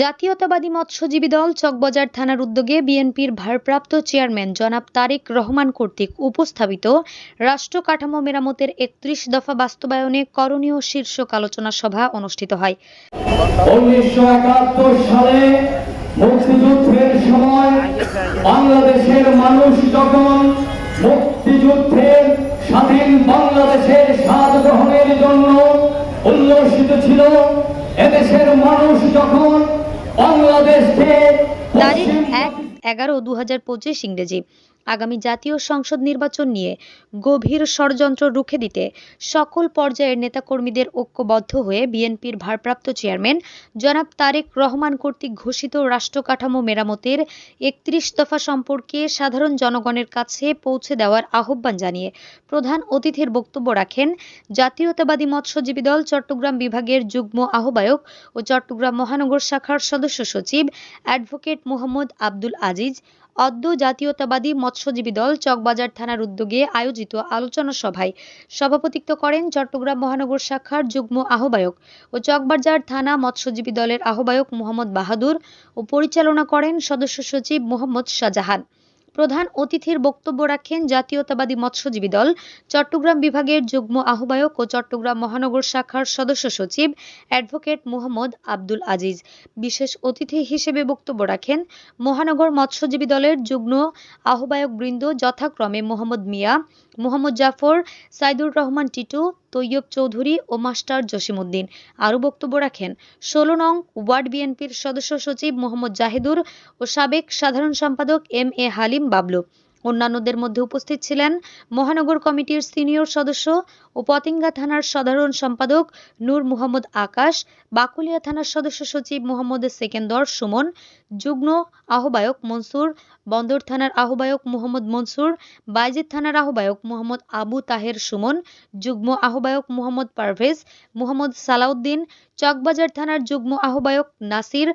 জাতীয়তাবাদী মৎস্যজীবী দল চকবাজার থানার উদ্যোগে বিএনপির ভারপ্রাপ্ত চেয়ারম্যান জনাব তারেক রহমান কর্তৃক উপস্থাপিত রাষ্ট্র কাঠামো মেরামতের একত্রিশ দফা বাস্তবায়নে করণীয় শীর্ষক আলোচনা সভা অনুষ্ঠিত হয়। মুক্তিযুদ্ধের সময় বাংলাদেশের মানুষ যখন মুক্তিযুদ্ধের স্বাধীন বাংলাদেশের স্বাদ গ্রহণের জন্য উল্লসিত ছিল, এদেশের মানুষ তারিখ এক এগারো দু হাজার পঁচিশ ইংরেজি। আগামী জাতীয় সংসদ নির্বাচন নিয়ে গভীর ষড়যন্ত্র রুখে দিতে সকল পর্যায়ের নেতাকর্মীদের ঐক্যবদ্ধ হয়ে বিএনপির ভারপ্রাপ্ত চেয়ারম্যান জনাব তারেক রহমান কর্তৃক ঘোষিত রাষ্ট্র কাঠামো মেরামতের একত্রিশ দফা সম্পর্কে সাধারণ জনগণের কাছে পৌঁছে দেওয়ার আহ্বান জানিয়ে প্রধান অতিথির বক্তব্য রাখেন জাতীয়তাবাদী মৎস্যজীবী দল চট্টগ্রাম বিভাগের যুগ্ম আহ্বায়ক ও চট্টগ্রাম মহানগর শাখার সদস্য সচিব অ্যাডভোকেট মোহাম্মদ আব্দুল আজিজ অদ্য জাতীয়তাবাদী মৎস্যজীবী দল চকবাজার থানার উদ্যোগে আয়োজিত আলোচনা সভায় সভাপতিত্ব করেন চট্টগ্রাম মহানগর শাখার যুগ্ম আহ্বায়ক ও চকবাজার থানা মৎস্যজীবী দলের আহ্বায়ক মোহাম্মদ বাহাদুর ও পরিচালনা করেন সদস্য সচিব মোহাম্মদ শাহজাহান। প্রধান অতিথির বক্তব্য রাখেন জাতীয়তাবাদী মৎস্যজীবী দল, চট্টগ্রাম বিভাগের যুগ্ম আহ্বায়ক ও চট্টগ্রাম মহানগর শাখার সদস্য সচিব অ্যাডভোকেট মোহাম্মদ আব্দুল আজিজ। বিশেষ অতিথি হিসেবে বক্তব্য রাখেন মহানগর মৎস্যজীবী দলের যুগ্ম আহ্বায়ক বৃন্দ যথাক্রমে মোহাম্মদ মিয়া, মোহাম্মদ জাফর, সাইদুর রহমান টিটু তৈয়ব চৌধুরী ও মাস্টার জসিমুদ্দিন আরও বক্তব্য রাখেন, ষোলো নং ওয়ার্ড বিএনপির সদস্য সচিব মোহাম্মদ জাহিদুর ও সাবেক সাধারণ সম্পাদক এম এ হালিম বাবলু। অন্যান্যদের মধ্যে উপস্থিত ছিলেন মহানগর কমিটির সিনিয়র সদস্য ও পতেঙ্গা থানার সাধারণ সম্পাদক নূর মোহাম্মদ আকাশ, বাকুলিয়া থানার সদস্য সচিব মোহাম্মদ সেকেন্দর সুমন, যুগ্ম আহ্বায়ক মনসুর, বন্দর থানার আহ্বায়ক মোহাম্মদ মনসুর, বাইজিদ থানার আহ্বায়ক মোহাম্মদ আবু তাহের সুমন, যুগ্ম আহ্বায়ক মোহাম্মদ পারভেজ, মোহাম্মদ সালাউদ্দিন, চকবাজার থানার যুগ্ম আহ্বায়ক নাসির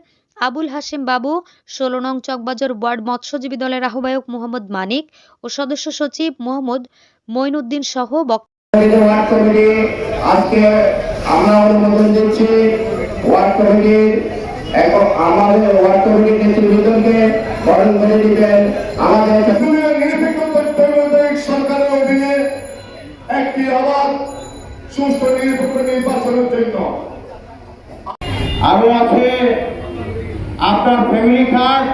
আবুল হাশেম বাবু ষোলো নং চকবাজার ওয়ার্ড মৎস্যজীবী দলের আহ্বায়ক মোহাম্মদ মানিক ও সদস্য সচিব মোহাম্মদ মঈনুদ্দিন সহ বক্তব্য কমিটি, ওয়ার্ড কমিটি আজকে আমরা অনুমোদন দিচ্ছি ওয়ার্ড কমিটির এবং আমাদের ওয়ার্ড কমিটির নেতৃবৃন্দকে বরণ করে দিবেন। আমাদের দুনিয়া নিরপেক্ষ তত্ত্বাবধায়ক সরকারের অধীনে একটি অবাধ সুস্থ নিরপেক্ষ নির্বাচনের জন্য। আরও আছে আপনার ফ্যামিলি কার্ড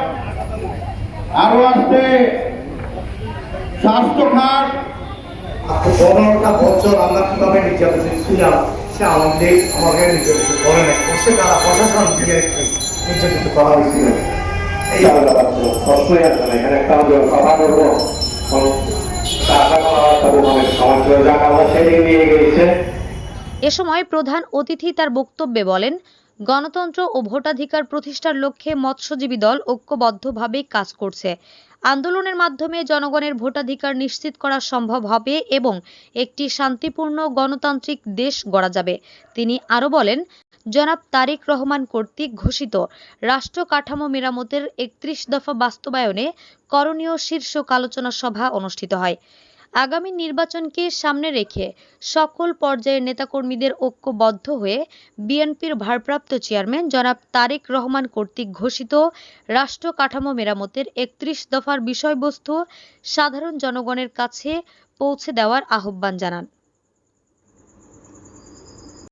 আরও আছে স্বাস্থ্য কার্ড পনেরোটা বছর আমরা কীভাবে নির্যাতন ছিলাম সে আমাদের আমাকে নির্যাতিত করে নাই। সে তারা প্রশাসন থেকে একটু নির্যাতিত করা হয়েছিল। এই প্রশ্নই আসবে না। এখানে একটা আমরা কথা বলব। মানে এ সময় প্রধান অতিথি তার বক্তব্যে বলেন গণতন্ত্র ও ভোটাধিকার প্রতিষ্ঠার লক্ষ্যে মৎস্যজীবী দল ঐক্যবদ্ধভাবে কাজ করছে। আন্দোলনের মাধ্যমে জনগণের ভোটাধিকার নিশ্চিত করা সম্ভব হবে এবং একটি শান্তিপূর্ণ গণতান্ত্রিক দেশ গড়া যাবে। তিনি আরও বলেন, জনাব তারেক রহমান কর্তৃক ঘোষিত রাষ্ট্র কাঠামো মেরামতের একত্রিশ দফা বাস্তবায়নে করণীয় শীর্ষক আলোচনা সভা অনুষ্ঠিত হয়। আগামী নির্বাচনকে সামনে রেখে সকল পর্যায়ের নেতাকর্মীদের ঐক্যবদ্ধ হয়ে বিএনপির ভারপ্রাপ্ত চেয়ারম্যান জনাব তারেক রহমান কর্তৃক ঘোষিত রাষ্ট্র কাঠামো মেরামতের একত্রিশ দফার বিষয়বস্তু সাধারণ জনগণের কাছে পৌঁছে দেওয়ার আহ্বান জানান।